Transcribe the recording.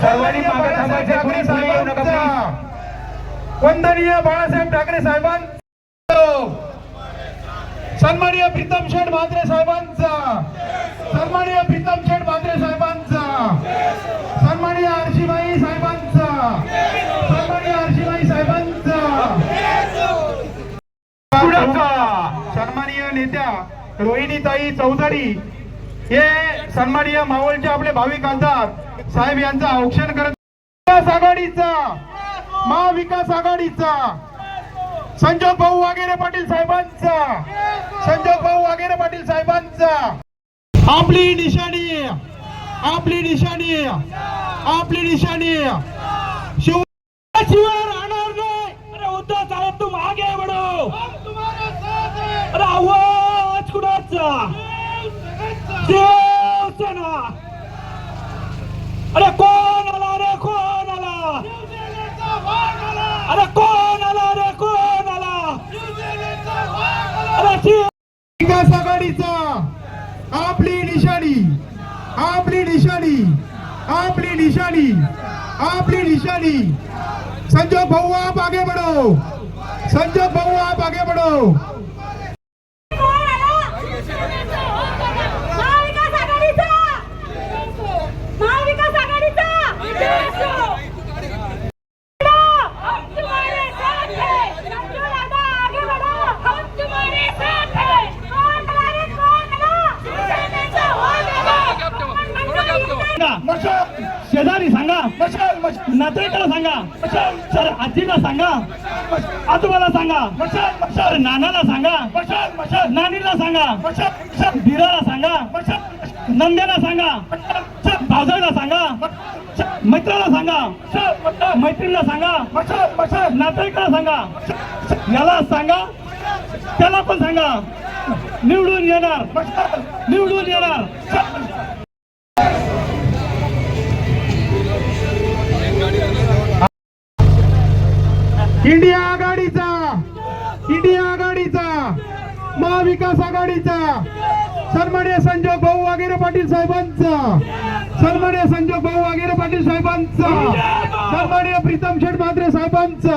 सर्वांनी मागे थांबायचे कुणी पुढे येऊ नका please. वंदनीय बाळासाहेब ठाकरे साहेबांचा. सन्माननीय प्रीतम शेठ म्हात्रे साहेबांचा. सन्माननीय प्रीतम शेठ म्हात्रे साहेबांचा. सन्माननीय आरशीबाई साहेबांचा. सन्माननीय आरशीबाई साहेबांचा. सन्माननीय नेत्या रोहिणीताई चौधरी. हे सन्मानीय मावळचे आपले भावी खासदार साहेब यांचं औक्षण करत विकास आघाडीचा! महाविकास आघाडीचा! संजोग भाऊ वागेरे पाटील साहेबांचा! संजोग भाऊ वागेरे पाटील साहेबांचा! आपली निशाणी! आपली निशाणी! आपली निशाणी! शिव शिवाय राहणार नाही! अरे उद्धव साहेब तू मागे बढ़ो अरे आवाज कुणाचा? शिवसेना अरे कोण आला रे कोण आला अरे कोण आला रे कोण आला अरे शिव विकास आघाडीचा आपली निशाणी आपली निशाणी आपली निशाणी आपली निशाणी. संजोग भाऊ आप आगे बढ़ो संजोग भाऊ आप आगे बढ़ो महाविकास आघाडीचा महाविकास आघाडीचा हम तुम्हारे साथ हैं संजू दादा आगे बढ़ो हम तुम्हारे साथ हैं कौन हमारे कौन ना शिवसेनेचा हो शेजारी सांगा नातेवाईकाला सांगा सर आजीला सांगा आजोबाला सांगा सर नानाला सांगा नानीला सांगा धीराला सांगा नंद्याला सांगा भावजाईला सांगा मित्राला सांगा मैत्रिणीला सांगा नातेवाईकाला सांगा याला सांगा त्याला पण सांगा निवडून येणार निवडून येणार इंडिया आघाडीचा! इंडिया आघाडीचा! महाविकास आघाडीचा! सन्मान्य संजोग भाऊ वगैरे पाटील साहेबांचा! सन्मान्य संजोग भाऊ वागेरे पाटील साहेबांचा! सन्मान्य प्रीतम शेठ म्हात्रे साहेबांचा!